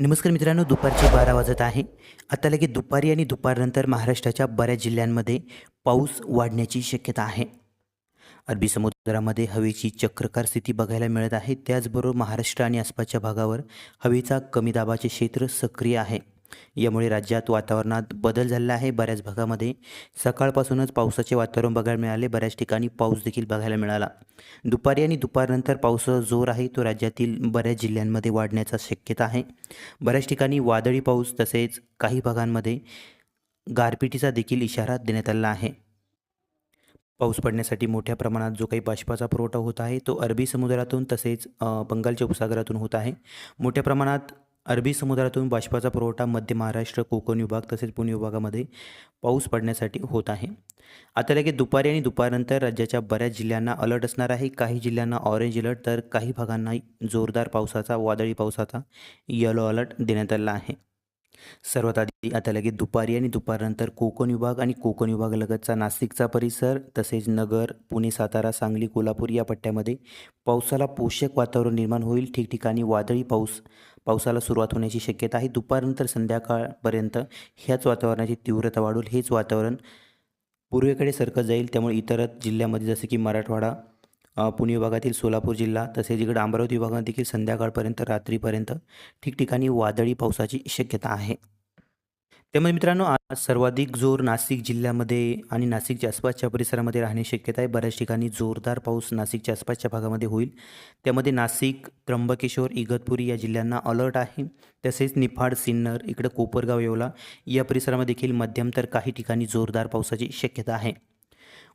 नमस्कार मित्रांनो दुपारचे बारा वाजत आहे. आता लगेच दुपारी आणि दुपारनंतर महाराष्ट्राच्या बऱ्याच जिल्ह्यांमध्ये पाऊस वाढण्याची शक्यता आहे. अरबी समुद्रामध्ये हवेची चक्रकार स्थिती बघायला मिळत आहे. त्याचबरोबर महाराष्ट्र आणि आसपासच्या भागावर हवेचा कमी दाबाचे क्षेत्र सक्रिय आहे. यामुळे राज्यात वातावरणात बदल झालेला आहे. बऱ्याच भागामध्ये सकाळपासूनच पावसाचे वातावरण बघायला मिळाले. बऱ्याच ठिकाणी पाऊस देखील बघायला मिळाला. दुपारी आणि दुपारनंतर पावसाचा जोर आहे तो राज्यातील बऱ्याच जिल्ह्यांमध्ये वाढण्याचा शक्यता आहे. बऱ्याच ठिकाणी वादळी पाऊस तसेच काही भागांमध्ये गारपिटीचा देखील इशारा देण्यात आला आहे. पाऊस पडण्यासाठी मोठ्या प्रमाणात जो काही बाष्पाचा पुरवठा होत आहे तो अरबी समुद्रातून तसेच बंगालच्या उपसागरातून होत आहे. मोठ्या प्रमाणात अरबी समुद्रातून बाष्पाचा पुरवठा मध्य महाराष्ट्र कोकण विभाग तसेच पुणे विभागामध्ये पाऊस पडण्यासाठी होत आहे. आता लगेच दुपारी आणि दुपारनंतर राज्याच्या बऱ्याच जिल्ह्यांना अलर्ट असणार आहे. काही जिल्ह्यांना ऑरेंज अलर्ट तर काही भागांना जोरदार पावसाचा वादळी पावसाचा येलो अलर्ट देण्यात आला आहे. सर्वात आधी आता लगेच दुपारी आणि दुपारनंतर कोकण विभाग आणि कोकण विभागालगतचा नाशिकचा परिसर तसेच नगर पुणे सातारा सांगली कोल्हापूर या पट्ट्यामध्ये पावसाला पोषक वातावरण निर्माण होईल. ठिकठिकाणी वादळी पाऊस पावसाला सुरुवात होण्याची शक्यता आहे. दुपारनंतर संध्याकाळपर्यंत ह्याच वातावरणाची तीव्रता वाढून हेच वातावरण पूर्वेकडे सरकत जाईल. त्यामुळे इतर जिल्ह्यामध्ये जसं की मराठवाडा पुणे विभागातील सोलापूर जिल्हा तसेच इकडे अमरावती विभागात देखील संध्याकाळपर्यंत रात्रीपर्यंत ठिकठिकाणी वादळी पावसाची शक्यता आहे. त्यामुळे मित्रांनो आज सर्वाधिक जोर नाशिक जिल्ह्यामध्ये आणि नाशिकच्या आसपासच्या परिसरामध्ये राहण्याची शक्यता आहे. बऱ्याच ठिकाणी जोरदार पाऊस नाशिकच्या आसपासच्या भागामध्ये होईल. त्यामध्ये नाशिक त्र्यंबकेश्वर इगतपुरी या जिल्ह्यांना अलर्ट आहे. तसेच निफाड सिन्नर इकडं कोपरगाव येवला या परिसरामध्ये देखील मध्यम तर काही ठिकाणी जोरदार पावसाची शक्यता आहे.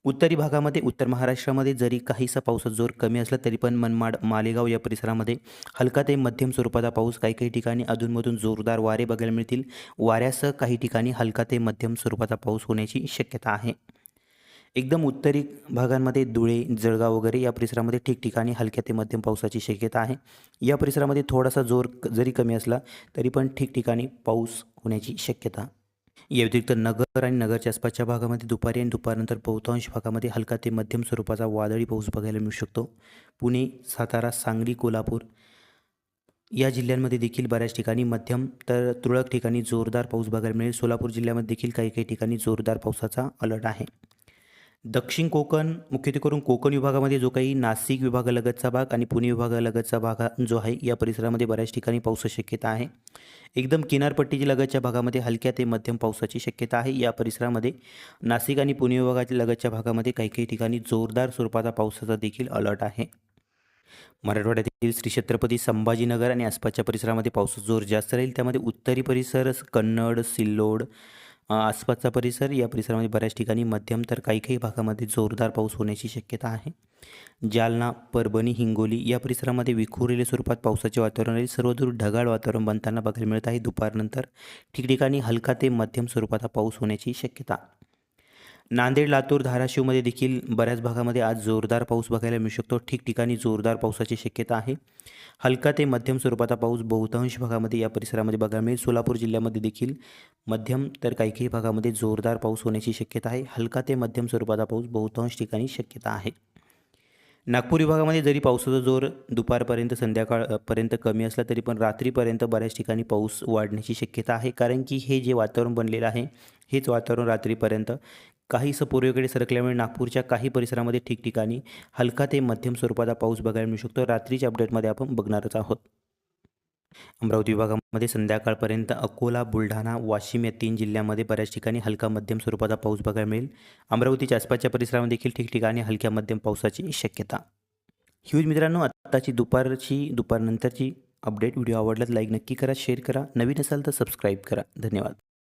उत्तरी भागामध्ये उत्तर महाराष्ट्रामध्ये जरी काहीसा पावसाचा जोर कमी असला तरी पण मनमाड मालेगाव या परिसरामध्ये हलका ते मध्यम स्वरूपाचा पाऊस काही काही ठिकाणी अधूनमधून जोरदार वारे बघायला मिळतील. वाऱ्यासह काही ठिकाणी हलका ते मध्यम स्वरूपाचा पाऊस होण्याची शक्यता आहे. एकदम उत्तरी भागांमध्ये धुळे जळगाव वगैरे या परिसरामध्ये ठिकठिकाणी हलक्या ते मध्यम पावसाची शक्यता आहे. या परिसरामध्ये थोडासा जोर जरी कमी असला तरी पण ठिकठिकाणी पाऊस होण्याची शक्यता या व्यतिरिक्त नगर आणि नगरच्या आसपासच्या भागामध्ये दुपारी आणि दुपारनंतर बहुतांश भागामध्ये हलका ते मध्यम स्वरूपाचा वादळी पाऊस बघायला मिळू शकतो. पुणे सातारा सांगली कोल्हापूर या जिल्ह्यांमध्ये देखील बऱ्याच ठिकाणी मध्यम तर तुरळक ठिकाणी जोरदार पाऊस बघायला मिळेल. सोलापूर जिल्ह्यामध्ये देखील काही काही ठिकाणी जोरदार पावसाचा अलर्ट आहे. दक्षिण कोकण मुख्यत्वे करून कोकण विभागामध्ये जो काही नाशिक विभागालगतचा भाग आणि पुणे विभागालगतचा भाग जो आहे या परिसरामध्ये बऱ्याच ठिकाणी पावसाची शक्यता आहे. एकदम किनारपट्टीच्या लगतच्या भागामध्ये हलक्या ते मध्यम पावसाची शक्यता आहे. या परिसरामध्ये नाशिक आणि पुणे विभागाच्या लगतच्या भागामध्ये काही काही ठिकाणी जोरदार स्वरूपाचा पावसाचा देखील अलर्ट आहे. मराठवाड्यातील श्री छत्रपती संभाजीनगर आणि आसपासच्या परिसरामध्ये पावसाचा जोर जास्त राहील. त्यामध्ये उत्तरी परिसर कन्नड सिल्लोड आसपासचा परिसर या परिसरामध्ये बऱ्याच ठिकाणी मध्यम तर काही काही भागामध्ये जोरदार पाऊस होण्याची शक्यता आहे. जालना परभणी हिंगोली या परिसरामध्ये विखुरलेल्या स्वरूपात पावसाचे वातावरण राहील सर्वदूर ढगाळ वातावरण बनताना बघायला मिळत आहे. दुपारनंतर ठिकठिकाणी हलका ते मध्यम स्वरूपाचा पाऊस होण्याची शक्यता. नांदेड लातूर धाराशिवमध्ये देखील बऱ्याच भागामध्ये आज जोरदार पाऊस बघायला मिळू शकतो. ठिकठिकाणी जोरदार पावसाची शक्यता आहे. हलका ते मध्यम स्वरूपाचा पाऊस बहुतांश भागामध्ये या परिसरामध्ये बघायला मिळेल. सोलापूर जिल्ह्यामध्ये देखील मध्यम तर काही काही भागामध्ये जोरदार पाऊस होण्याची शक्यता आहे. हलका ते मध्यम स्वरूपाचा पाऊस बहुतांश ठिकाणी शक्यता आहे. नागपूर विभागामध्ये जरी पावसाचा जोर दुपारपर्यंत संध्याकाळपर्यंत कमी असला तरी पण रात्रीपर्यंत बऱ्याच ठिकाणी पाऊस वाढण्याची शक्यता आहे. कारण की हे जे वातावरण बनलेलं आहे हेच वातावरण रात्रीपर्यंत काहीसं पूर्वेकडे सरकल्यामुळे नागपूरच्या काही परिसरामध्ये ठिकठिकाणी हलका ते मध्यम स्वरूपाचा पाऊस बघायला मिळू शकतो. रात्रीच्या अपडेटमध्ये आपण बघणारच आहोत. अमरावती विभागामध्ये संध्याकाळपर्यंत अकोला बुलढाणा वाशिम या तीन जिल्ह्यामध्ये बऱ्याच ठिकाणी हलका मध्यम स्वरूपाचा पाऊस बघायला मिळेल. अमरावतीच्या आसपासच्या परिसरामध्ये देखील ठिकठिकाणी हलक्या मध्यम पावसाची शक्यता. ह्यूज मित्रांनो आत्ताची दुपारची दुपारनंतरची अपडेट व्हिडिओ आवडल्यास लाईक नक्की करा शेअर करा. नवीन असाल तर सबस्क्राईब करा. धन्यवाद.